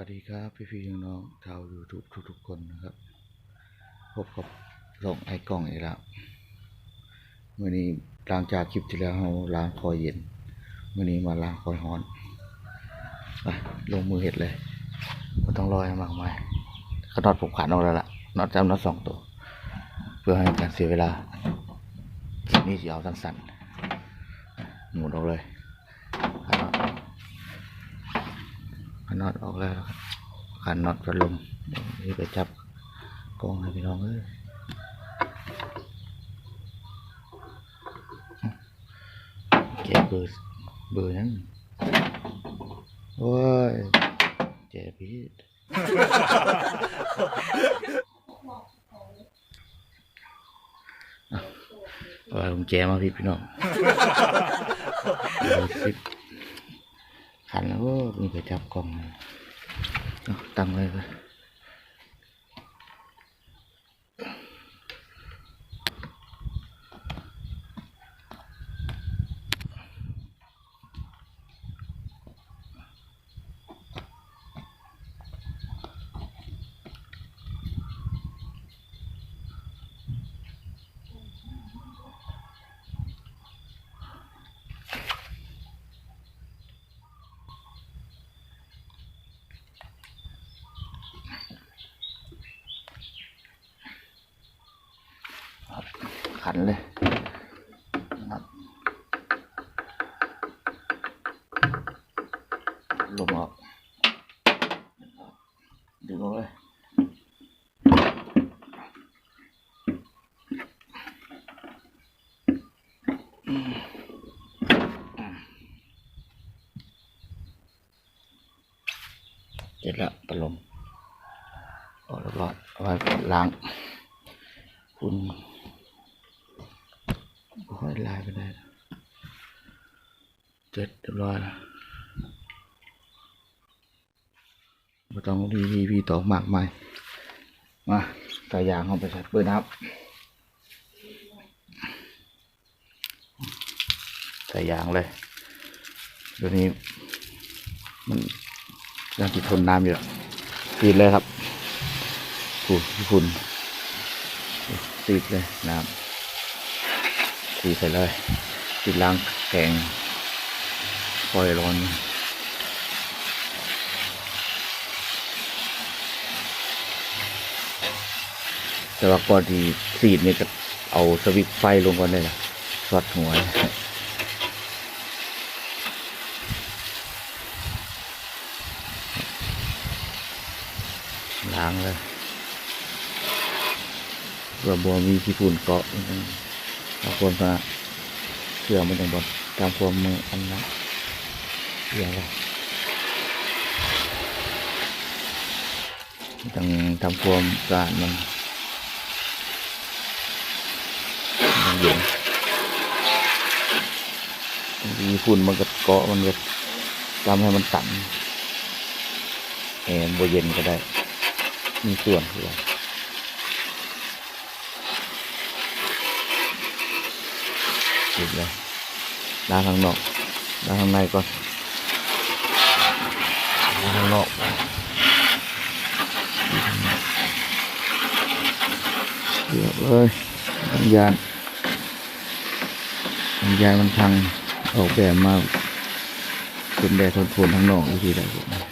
วัสดีครับพี่พี่ๆน้องๆชาวยูทูบทุกๆคนนะครับ พบกับสองไอกล้องอีกแล้วมื่อนี้หลังจากคลิปที่แล้วเราล้างคอยเย็นมื่อนี้มาล้างคอยร้อนไปลงมือเห็ดเลยไม่ต้องรอให้มากมายขนอดผมขาดออกแล้วล่ะนอตจำนอตสองตัว เพื่อให้การเสียเวลา นี้จะเอาสั้นๆหมุนออกเลยขาดน็อต ขั น็อตออกแล้วครับขันน็อตพัดลมนี่ไปจับกล้องให้พี่น้องเอ้ยแกะเบอร์เบอร์นั้นโอ้ยเจ็บพี่อะเอาผมแจมาพี่พี่น้องเอร์สิบ ขันแล้วก็มีไปจับกล่องตั้งไว้ก่อน ขันเลยนะครับลงออกดึงออกเลยเสร็จแล้วปลมออกแล้วก็เอาไว้ล้างคุณ ค่อยลายไปได้เจ็ดเรียบร้อยแล้วไม่ต้องรีวีวีต่อมากมายมาใส่ยางเข้าไปใส่เปิดนับใส่ยางเลยเดี๋ยวนี้ มันยังติดทนน้ำอยู่กตีดเลยครับฝุ่นฝุ่นตีดเลยน้ำ ตีใส่เลยติดล้างแกงปล่อยร้อนแต่ว่าก่อนที่สีดเนี่ยจะเอาสวิตไฟลงก่อนได้ละสอดหัวล้างเลยเพื่อบัวมีขี้ฝุ่นเกาะ นิดนึงบาคนก็เชื่อมันจังบดตามความมืออันนั้นเชื่อว่าต้องทำความสะอาดมันมันเย็นบางทีฝุ่นมันก็เกาะมันก็ทำให้มันตันแอร์บเย็นก็ได้ มีส่วนคือ ปิดเลยด้านข้างนอกด้านข้างในก่อนด้านข้างนอกเดี๋ยวเลยสัญญาณสัญญาณมันพังออกแบบมาเป็นแดดทนฝนทั้งนอกวิธีใดผม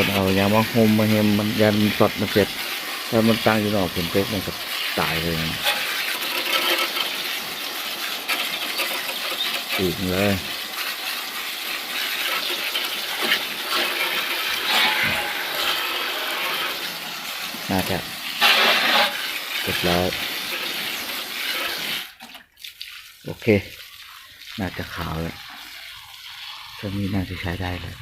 ตอนเอายามาโฮมมาเฮมมันยันสดมันเสร็จถ้ามันตั้งอยู่นอกฝนตกมันก็ตายเลยอีกเลยน่าจะเสร็จแล้วโอเค น่าจะขาวแล้วตรงนี้น่าจะใช้ได้เลย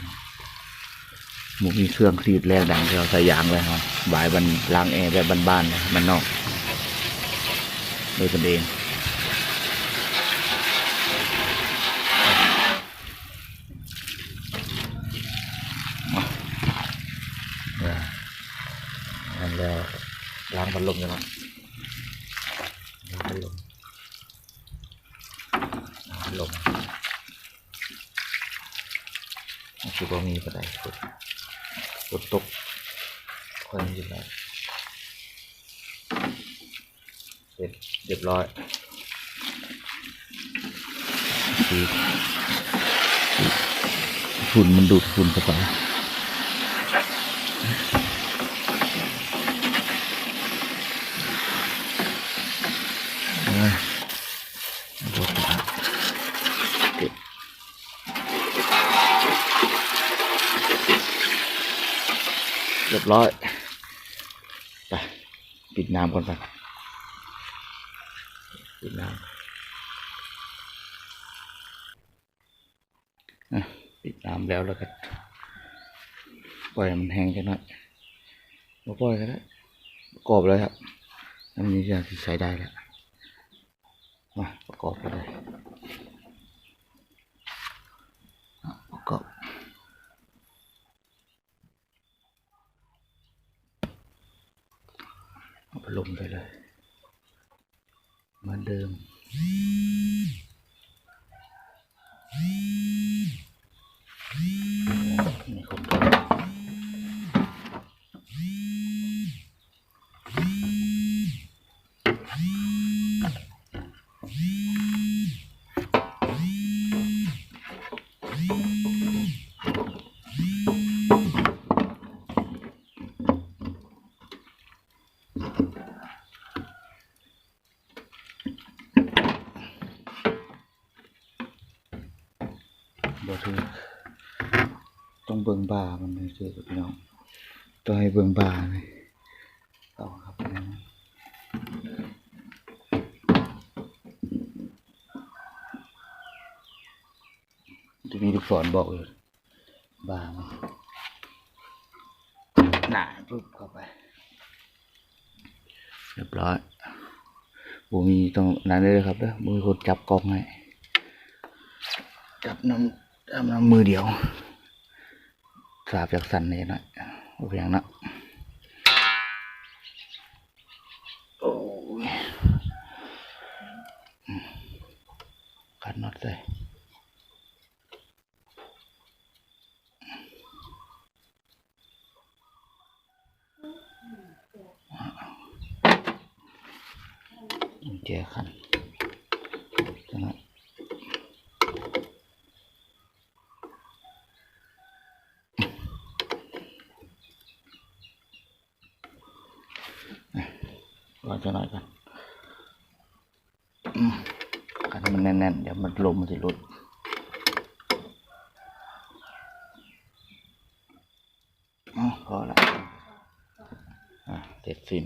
หมูมีเครื่องซีดแรงดังที่เราสยางเลยครับบ่ายบันล้างแอร์แบบบ้านๆมันนอก โดยตนเองนั่นแล้วล้างบอลลมกันนะล้างบอลลมบอลลมคือบ่มีประเด็น ฝนตกค่อยมีอยู่แล้วเสร็จเรียบร้อยฝุ่นมันดูดฝุ่นเข้าไปอ้ยบดละเก็บ เรียบร้อยไปปิดน้ำก่อนไปปิดน้ำปิดน้ำแล้วแล้วก็ปล่อยมันแห้งแค่น้อยมาปล่อยก็ได้ประกอบเลยครับน้ำนี้จะใช้ได้แล้วมาประกอบกันเลยอะประกอบ เอาพัดลมไปเลยเหมือนเดิม บ่ถือต้องเบิ่งบามันเลยเจอกับพี่น้องต้องให้เบิ่งบาเลยเอาครับพี่น้องจะมีลูกศรบอกอยู่บามันหนาปุ๊บเข้าไป เรียบร้อยผมมีต้องนั้นเลยครับเด้อมือคนจับกองให้ จับน้ำ จับน้ำมือเดียวสาบจากสันนี่หน่อยโอเคอย่างนะโอ้ยกัดน็อตใส่กุญแจขันจัง นั้นรอจะหน่อยกันกันมันแน่นๆ เดี๋ยวมันลมมันจะหลุดอ๋อพอละเสร็จสิ้น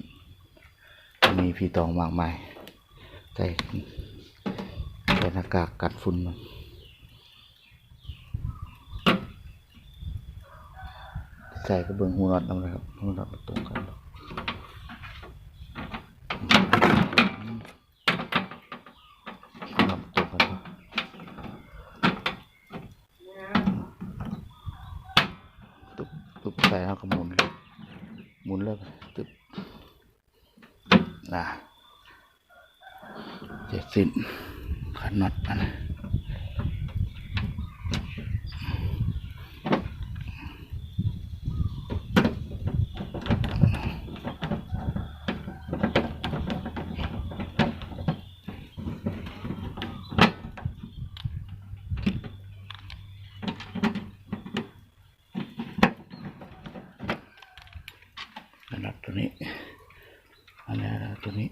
มีพี่ตองมากมายใส่ใส่หน้ากากกัดฝุ่นมันใส่กระเบื้องหูนอตนำเลยครับหูนอตมันตรงกัน ครับตัวกันครับตึบตึบ ใส่แล้วก็หมุน หมุนเลยตึบนะเสร็จสิ้นขันน็อตมันขันน็ อตตัวนี้อันนี้ตัวนี้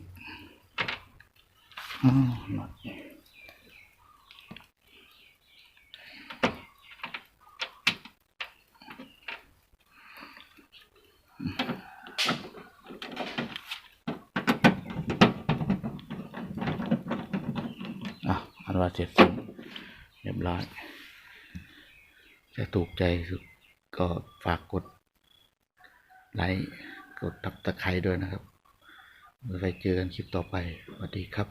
อะอันว่าเสร็จสิ้นเรียบร้อยจะถูกใจก็ฝากกดไลค์ กดตับตะไคร้ด้วยนะครับไว้เจอกันคลิปต่อไปสวัสดีครับ